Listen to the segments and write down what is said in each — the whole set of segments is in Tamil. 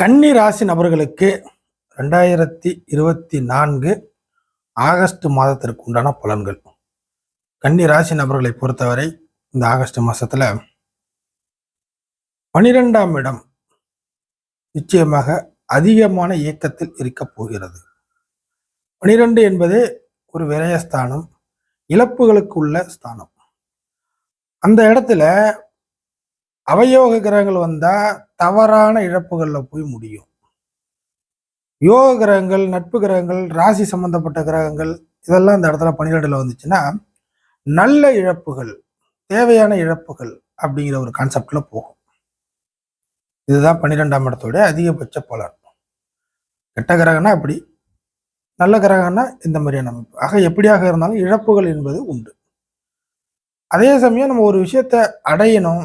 கன்னி ராசி நபர்களுக்கு ரெண்டாயிரத்தி இருபத்தி நான்கு ஆகஸ்ட் மாதத்திற்கு உண்டான பலன்கள். கன்னி ராசி நபர்களை பொறுத்தவரை இந்த ஆகஸ்ட் மாதத்தில் பனிரெண்டாம் இடம் நிச்சயமாக அதிகமான இயக்கத்தில் இருக்கப் போகிறது. பனிரெண்டு என்பது ஒரு விரயஸ்தானம் இழப்புகளுக்கு உள்ள ஸ்தானம். அந்த இடத்துல அவயோக கிரகங்கள் வந்தால் தவறான இழப்புகளில் போய் முடியும். யோக கிரகங்கள் நட்பு கிரகங்கள் ராசி சம்பந்தப்பட்ட கிரகங்கள் இதெல்லாம் இந்த இடத்துல பன்னிரெண்டில் வந்துச்சுன்னா நல்ல இழப்புகள் தேவையான இழப்புகள் அப்படிங்கிற ஒரு கான்செப்டில் போகும். இதுதான் பன்னிரெண்டாம் இடத்தோடைய அதிகபட்ச பலன். கெட்ட கிரகம்னா அப்படி நல்ல கிரகம்னா இந்த மாதிரியான அமைப்பு. ஆக எப்படியாக இருந்தாலும் இழப்புகள் என்பது உண்டு. அதே சமயம் நம்ம ஒரு விஷயத்த அடையணும்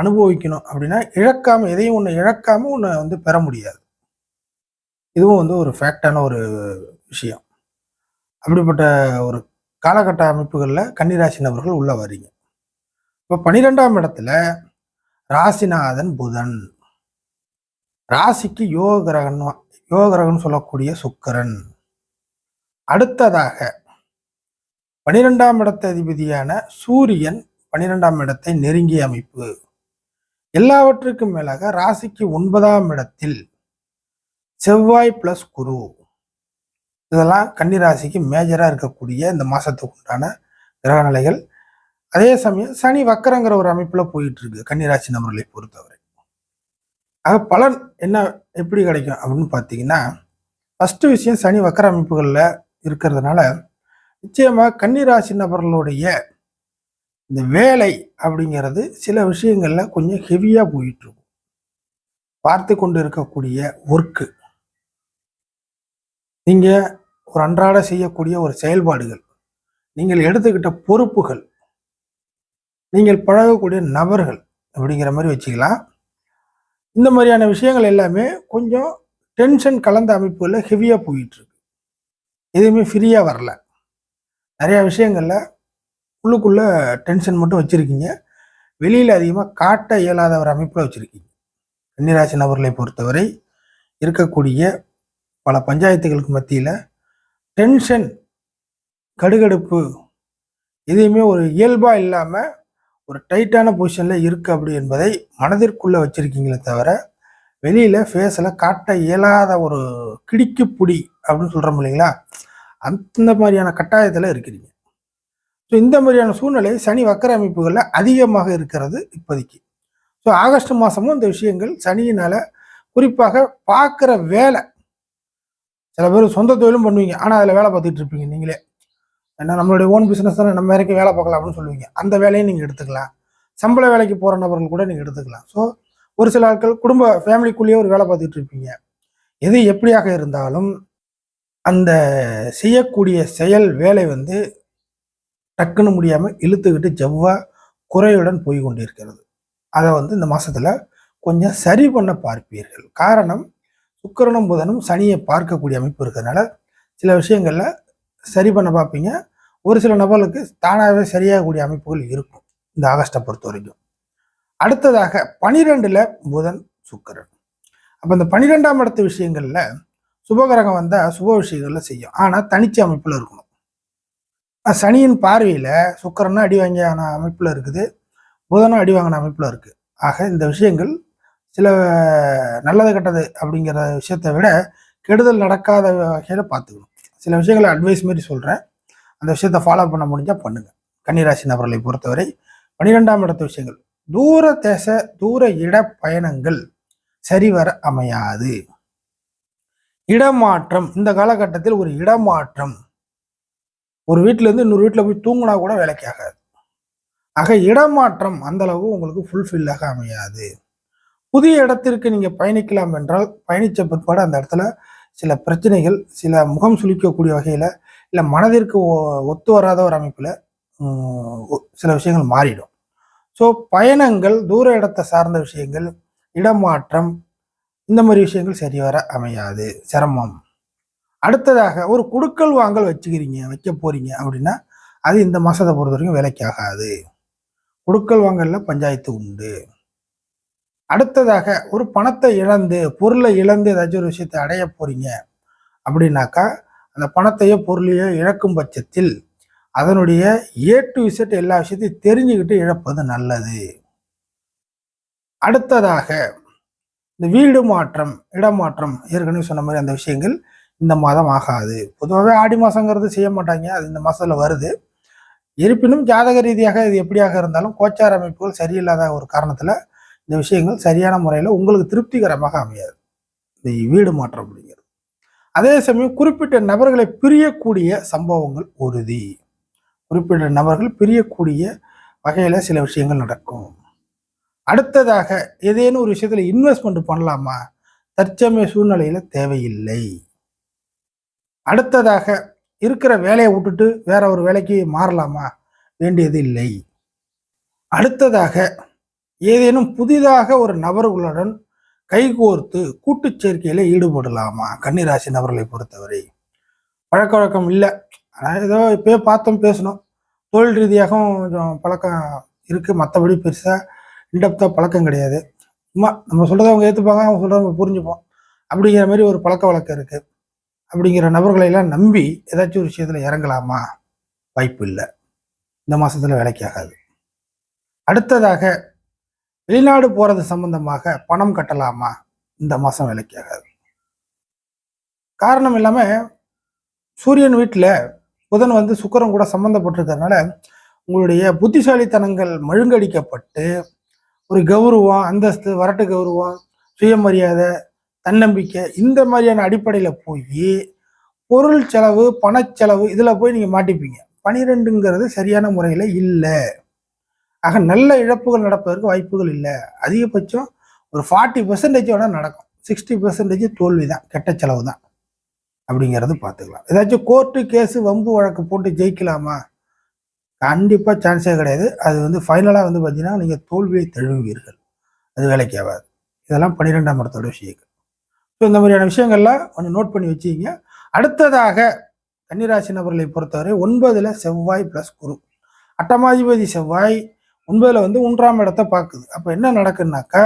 அனுபவிக்கணும் அப்படின்னா இழக்காம எதையும் ஒன்று இழக்காம ஒன்று வந்து பெற முடியாது. இதுவும் வந்து ஒரு ஃபேக்டான ஒரு விஷயம். அப்படிப்பட்ட ஒரு காலகட்ட அமைப்புகளில் கன்னிராசி நபர்கள் உள்ளே வரீங்க இப்போ பன்னிரெண்டாம் இடத்துல ராசிநாதன் புதன். ராசிக்கு யோக கிரகன் யோக கிரகன் சொல்லக்கூடிய சுக்கரன். அடுத்ததாக பனிரெண்டாம் இடத்த அதிபதியான சூரியன் பனிரெண்டாம் இடத்தை நெருங்கிய அமைப்பு. எல்லாவற்றுக்கும் மேலாக ராசிக்கு ஒன்பதாம் இடத்தில் செவ்வாய் பிளஸ் குரு. இதெல்லாம் கன்னி ராசிக்கு மேஜராக இருக்கக்கூடிய இந்த மாதத்துக்கு உண்டான கிரகநிலைகள் அதே சமயம் சனி வக்கரங்கிற ஒரு அமைப்பில் போயிட்டு இருக்கு கன்னிராசி நபர்களை பொறுத்தவரை. ஆக பலன் என்ன எப்படி கிடைக்கும் அப்படின்னு பார்த்தீங்கன்னா ஃபஸ்ட்டு விஷயம் சனி வக்கர அமைப்புகளில் இருக்கிறதுனால நிச்சயமாக கன்னிராசி நபர்களுடைய இந்த வேலை அப்படிங்கிறது சில விஷயங்களில் கொஞ்சம் ஹெவியாக போயிட்டுருக்கும். பார்த்து கொண்டு இருக்கக்கூடிய ஒர்க்கு நீங்கள் ஒரு அன்றாட செய்யக்கூடிய ஒரு செயல்பாடுகள். நீங்கள் எடுத்துக்கிட்ட பொறுப்புகள். நீங்கள் பழகக்கூடிய நபர்கள் அப்படிங்கிற மாதிரி வச்சுக்கலாம். இந்த மாதிரியான விஷயங்கள் எல்லாமே கொஞ்சம் டென்ஷன் கலந்த அமைப்புகளில் ஹெவியாக போயிட்டுருக்கு. எதுவுமே ஃப்ரீயாக வரல. நிறைய விஷயங்களில் உள்ளுக்குள்ளே டென்ஷன் மட்டும் வச்சுருக்கீங்க. வெளியில் அதிகமாக காட்ட இயலாத ஒரு அமைப்பில் வச்சுருக்கீங்க. கன்னிராசி நபர்களை பொறுத்தவரை இருக்கக்கூடிய பல பஞ்சாயத்துகளுக்கு மத்தியில் டென்ஷன் கடுகடுப்பு எதையுமே ஒரு இயல்பாக இல்லாமல் ஒரு டைட்டான பொசிஷனில் இருக்குது அப்படி என்பதை மனதிற்குள்ளே வச்சுருக்கீங்களே தவிர வெளியில் ஃபேஸில் காட்ட இயலாத ஒரு கிடிக்கு புடி அப்படின்னு சொல்கிறோம் இல்லைங்களா? அந்த மாதிரியான கட்டாயத்தில் இருக்கிறீங்க. ஸோ இந்த மாதிரியான சூழ்நிலை சனி வக்கர அமைப்புகளில் அதிகமாக இருக்கிறது இப்போதைக்கு. ஸோ ஆகஸ்ட் மாதமும் இந்த விஷயங்கள் சனியினால் குறிப்பாக பார்க்குற வேலை. சில பேர் சொந்த தொழிலும் பண்ணுவீங்க. ஆனால் அதில் வேலை பார்த்துட்டு இருப்பீங்க நீங்களே. ஏன்னா நம்மளுடைய ஓன் பிஸ்னஸ் தானே நம்ம வரைக்கும் வேலை பார்க்கலாம் அப்படின்னு சொல்லுவீங்க. அந்த வேலையை நீங்கள் எடுத்துக்கலாம். சம்பள வேலைக்கு போகிற நபர்கள் கூட நீங்கள் எடுத்துக்கலாம். ஸோ ஒரு சில ஆட்கள் குடும்ப ஃபேமிலிக்குள்ளேயே ஒரு வேலை பார்த்துட்டு இருப்பீங்க. எது எப்படியாக இருந்தாலும் அந்த செய்யக்கூடிய செயல் வேலை வந்து டக்குன்னு முடியாமல் இழுத்துக்கிட்டு ஜவ்வா குறையுடன் போய் கொண்டிருக்கிறது. அதை வந்து இந்த மாதத்தில் கொஞ்சம் சரி பண்ண பார்ப்பீர்கள். காரணம் சுக்கிரனும் புதனும் சனியை பார்க்கக்கூடிய அமைப்பு இருக்கிறதுனால சில விஷயங்களில் சரி பண்ண பார்ப்பீங்க. ஒரு சில நபர்களுக்கு தானாகவே சரியாகக்கூடிய அமைப்புகள் இருக்கும் இந்த ஆகஸ்ட்டை பொறுத்த வரைக்கும். அடுத்ததாக பனிரெண்டில் புதன் சுக்கிரன். அப்போ இந்த பனிரெண்டாம் இடத்து விஷயங்களில் சுபகிரகம் வந்தால் சுப விஷயங்களில் செய்யும். ஆனால் தனிச்சு அமைப்பில் இருக்கணும். சனியின் பார்வையில் சுக்கிரனும் அடி வாங்கியான அமைப்பில் இருக்குது. புதனும் அடி வாங்கின அமைப்பில் இருக்குது ஆக இந்த விஷயங்கள் சில நல்லது கெட்டது அப்படிங்கிற விஷயத்தை விட கெடுதல் நடக்காத வகையில் பார்த்துக்கணும். சில விஷயங்களை அட்வைஸ் மாரி சொல்கிறேன் அந்த விஷயத்தை ஃபாலோ பண்ண முடிஞ்சால் பண்ணுங்கள் கன்னிராசி நபர்களை பொறுத்தவரை பன்னிரெண்டாம் இடத்து விஷயங்கள். தூர தேச தூர இட பயணங்கள் சரிவர அமையாது. இடமாற்றம் இந்த காலகட்டத்தில் ஒரு இடமாற்றம் ஒரு வீட்டில் இருந்து இன்னொரு வீட்டில் போய் தூங்கினா கூட வேலைக்கு ஆகாது. ஆக இடமாற்றம் அந்த அளவு உங்களுக்கு ஃபுல்ஃபில்லாக அமையாது. புதிய இடத்திற்கு நீங்கள் பயணிக்கலாம் என்றால் பயணித்த பிற்பாடு அந்த இடத்துல சில பிரச்சனைகள் சில முகம் சுளிக்கக்கூடிய வகையில் இல்லை மனதிற்கு ஒ- ஒத்து வராத ஒரு அமைப்பில் சில விஷயங்கள் மாறிடும். ஸோ பயணங்கள் தூர இடத்தை சார்ந்த விஷயங்கள் இடமாற்றம் இந்த மாதிரி விஷயங்கள் சரிவர அமையாது. சிரமம். அடுத்ததாக ஒரு குடுக்கல் வாங்கல் வச்சுக்கிறீங்க வைக்க போறீங்க அப்படின்னா அது இந்த மாசத்தை பொறுத்த வரைக்கும் விலைக்காகாது. குடுக்கல் வாங்கல்ல பஞ்சாயத்து உண்டு. அடுத்ததாக ஒரு பணத்தை இழந்து பொருளை இழந்து ஏதாச்சும் ஒரு விஷயத்தை அடைய போறீங்க அப்படின்னாக்கா அந்த பணத்தையோ பொருளையோ இழக்கும் பட்சத்தில் அதனுடைய ஏ டு இசட் எல்லா விஷயத்தையும் தெரிஞ்சுக்கிட்டு இழப்பது நல்லது. அடுத்ததாக இந்த வீடு மாற்றம் இடமாற்றம் ஏற்கனவே சொன்ன மாதிரி அந்த விஷயங்கள் இந்த மாதம் ஆகாது. பொதுவாகவே ஆடி மாதங்கிறது செய்ய மாட்டாங்க. அது இந்த மாதத்தில் வருது. இருப்பினும் ஜாதக ரீதியாக இது எப்படியாக இருந்தாலும் கோச்சார அமைப்புகள் சரியில்லாத ஒரு காரணத்தில் இந்த விஷயங்கள் சரியான முறையில் உங்களுக்கு திருப்திகரமாக அமையாது. இந்த வீடு மாற்றம் அப்படிங்கிறது. அதே சமயம் குறிப்பிட்ட நபர்களை பிரியக்கூடிய சம்பவங்கள் உறுதி. குறிப்பிட்ட நபர்கள் பிரியக்கூடிய வகையில் சில விஷயங்கள் நடக்கும். அடுத்ததாக ஏதேனும் ஒரு விஷயத்தில் இன்வெஸ்ட்மெண்ட் பண்ணலாமா? தற்சமய சூழ்நிலையில் தேவையில்லை. அடுத்ததாக இருக்கிற வேலையை விட்டுட்டு வேற ஒரு வேலைக்கு மாறலாமா? வேண்டியது இல்லை. அடுத்ததாக ஏதேனும் புதிதாக ஒரு நபர்களுடன் கைகோர்த்து கூட்டு சேர்க்கையில் ஈடுபடலாமா? கன்னிராசி நபர்களை பொறுத்தவரை. பழக்க வழக்கம் இல்லை. ஆனால் ஏதோ இப்போயே பார்த்தோம் பேசணும் தொழில் ரீதியாகவும் கொஞ்சம் பழக்கம் இருக்குது மற்றபடி பெருசாக இன்டெப்த்தாக பழக்கம் கிடையாது. சும்மா நம்ம சொல்கிறத அவங்க ஏற்றுப்பாங்க அவங்க சொல்கிறத அவங்க புரிஞ்சுப்போம். அப்படிங்கிற மாதிரி ஒரு பழக்க வழக்கம் இருக்குது அப்படிங்கிற நபர்களை எல்லாம் நம்பி ஏதாச்சும் ஒரு விஷயத்தில் இறங்கலாமா? வாய்ப்பு இல்லை. இந்த மாதத்தில் வேலைக்கு ஆகாது. அடுத்ததாக வெளிநாடு போகிறது சம்பந்தமாக பணம் கட்டலாமா? இந்த மாதம் வேலைக்கு ஆகாது. காரணம் இல்லாமல் சூரியன் வீட்டில் புதன் வந்து சுக்கரம் கூட சம்மந்தப்பட்டிருக்கிறதுனால உங்களுடைய புத்திசாலித்தனங்கள் மழுங்கடிக்கப்பட்டு ஒரு கௌரவம் அந்தஸ்து வரட்டு கௌரவம் சுயமரியாதை தன்னம்பிக்கை இந்த மாதிரியான அடிப்படையில் போய் பொருள் செலவு பணச்செலவு இதில் போய் நீங்கள் மாட்டிப்பீங்க. பனிரெண்டுங்கிறது சரியான முறையில் இல்லை. ஆக நல்ல இழப்புகள் நடப்பதற்கு வாய்ப்புகள் இல்லை. அதிகபட்சம் ஒரு ஃபார்ட்டி பர்சன்டேஜ் வேணால் நடக்கும். சிக்ஸ்டி பர்சன்டேஜ் தோல்வி தான் கெட்ட செலவு தான் அப்படிங்கிறது பார்த்துக்கலாம். ஏதாச்சும் கோர்ட்டு கேஸு வம்பு வழக்கு போட்டு ஜெயிக்கலாமா? கண்டிப்பாக சான்ஸே கிடையாது. அது வந்து ஃபைனலாக வந்து பார்த்தீங்கன்னா நீங்கள் தோல்வியை தழுவுவீர்கள். அது வேலைக்கு ஆகாது. இதெல்லாம் பன்னிரெண்டாம் இடத்தோட விஷயங்கள். ஸோ இந்த மாதிரியான விஷயங்கள்லாம் கொஞ்சம் நோட் பண்ணி வச்சுக்கிங்க. அடுத்ததாக கன்னிராசி நபர்களை பொறுத்தவரை ஒன்பதில் செவ்வாய் ப்ளஸ் குரு. அட்டமாதிபதி செவ்வாய் ஒன்பதில் வந்து ஒன்றாம் இடத்தை பார்க்குது. அப்போ என்ன நடக்குன்னாக்கா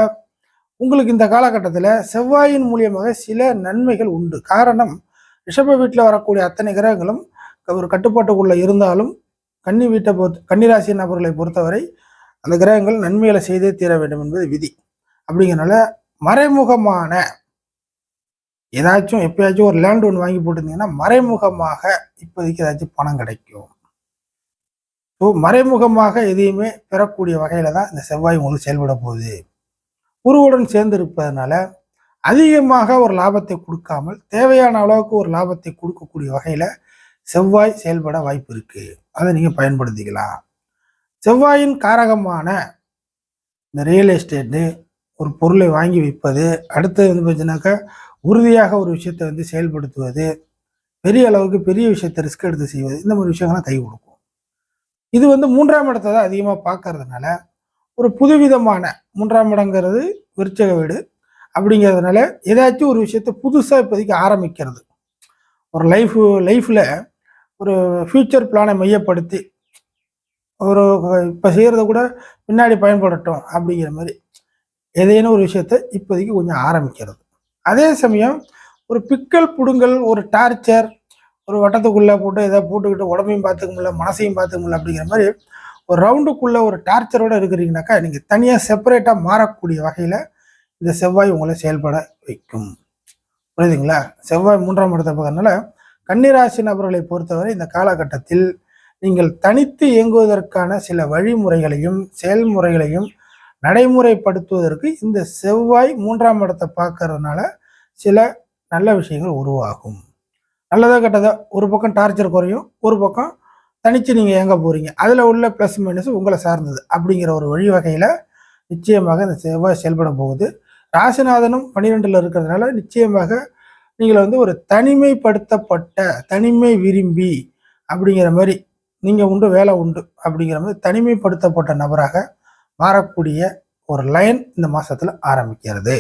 உங்களுக்கு இந்த காலகட்டத்தில் செவ்வாயின் மூலியமாக சில நன்மைகள் உண்டு. காரணம் ரிஷப வீட்டில் வரக்கூடிய அத்தனை கிரகங்களும் ஒரு கட்டுப்பாட்டுக்குள்ளே இருந்தாலும் கன்னி வீட்டை பொறுத்த கன்னிராசி நபர்களை பொறுத்தவரை அந்த கிரகங்கள் நன்மைகளை செய்தே தீர வேண்டும் என்பது விதி. அப்படிங்கிறனால மறைமுகமான ஏதாச்சும் எப்பயாச்சும் ஒரு லேண்ட் ஒன்று வாங்கி போட்டிருந்தீங்கன்னா மறைமுகமாக இப்போதைக்கு ஏதாச்சும் பணம் கிடைக்கும். ஸோ மறைமுகமாக எதையுமே பெறக்கூடிய வகையில் தான் இந்த செவ்வாய் உங்களுக்கு செயல்பட போகுது. குருவுடன் சேர்ந்து இருப்பதனால அதிகமாக ஒரு லாபத்தை கொடுக்காமல் தேவையான அளவுக்கு ஒரு லாபத்தை கொடுக்கக்கூடிய வகையில் செவ்வாய் செயல்பட வாய்ப்பு இருக்கு. அதை நீங்கள் பயன்படுத்திக்கலாம். செவ்வாயின் காரகமான இந்த ரியல் எஸ்டேட்டு ஒரு பொருளை வாங்கி விற்பது அடுத்தது வந்து பார்த்தீங்கன்னாக்கா உறுதியாக ஒரு விஷயத்தை வந்து செயல்படுத்துவது பெரிய அளவுக்கு பெரிய விஷயத்தை ரிஸ்க் எடுத்து செய்வது இந்த மாதிரி விஷயங்கள்லாம் கை கொடுக்கும். இது வந்து மூன்றாம் இடத்தை தான் அதிகமாக பார்க்கறதுனால ஒரு புதுவிதமான மூன்றாம் இடங்கிறது விருச்சக வீடு அப்படிங்கிறதுனால ஏதாச்சும் ஒரு விஷயத்த புதுசாக இப்போதைக்கு ஆரம்பிக்கிறது. ஒரு லைஃப் லைஃப்பில் ஒரு ஃப்யூச்சர் பிளானை மையப்படுத்தி ஒரு இப்போ செய்கிறத கூட பின்னாடி பயன்படட்டும் அப்படிங்கிற மாதிரி ஏதேனும் ஒரு விஷயத்த இப்போதைக்கு கொஞ்சம் ஆரம்பிக்கிறது. அதே சமயம் ஒரு பிக்கல் புடுங்கல் ஒரு டார்ச்சர் ஒரு வட்டத்துக்குள்ளே போட்டு ஏதோ போட்டுக்கிட்டு உடம்பையும் பார்த்துக்க முடியல மனசையும் பார்த்துக்க முடியல அப்படிங்கிற மாதிரி ஒரு ரவுண்டுக்குள்ளே ஒரு டார்ச்சரோடு இருக்கிறீங்கனாக்கா நீங்கள் தனியாக செப்பரேட்டாக மாறக்கூடிய வகையில் இந்த செவ்வாய் உங்களை செயல்பட வைக்கும். புரியுதுங்களா? செவ்வாய் மூன்றாம் இடத்தை பார்க்கறதுனால கன்னிராசி நபர்களை பொறுத்தவரை இந்த காலகட்டத்தில் நீங்கள் தனித்து இயங்குவதற்கான சில வழிமுறைகளையும் செயல்முறைகளையும் நடைமுறைப்படுத்துவதற்கு இந்த செவ்வாய் மூன்றாம் இடத்தை பார்க்கறதுனால சில நல்ல விஷயங்கள் உருவாகும். நல்லதாக கெட்டதா? ஒரு பக்கம் டார்ச்சர் குறையும் ஒரு பக்கம் தனித்து நீங்கள் எங்கே போகிறீங்க அதில் உள்ள ப்ளஸ் மைனஸ் உங்களை சார்ந்தது அப்படிங்கிற ஒரு வழிவகையில் நிச்சயமாக இந்த செவ்வாய் செயல்பட போகுது. ராசிநாதனும் பன்னிரெண்டில் இருக்கிறதுனால நிச்சயமாக நீங்கள் வந்து ஒரு தனிமைப்படுத்தப்பட்ட தனிமை விரும்பி அப்படிங்கிற மாதிரி நீங்கள் உண்டு வேலை உண்டு அப்படிங்கிற மாதிரி தனிமைப்படுத்தப்பட்ட நபராக மாறக்கூடிய ஒரு லைன் இந்த மாசத்துல ஆரம்பிக்கிறது.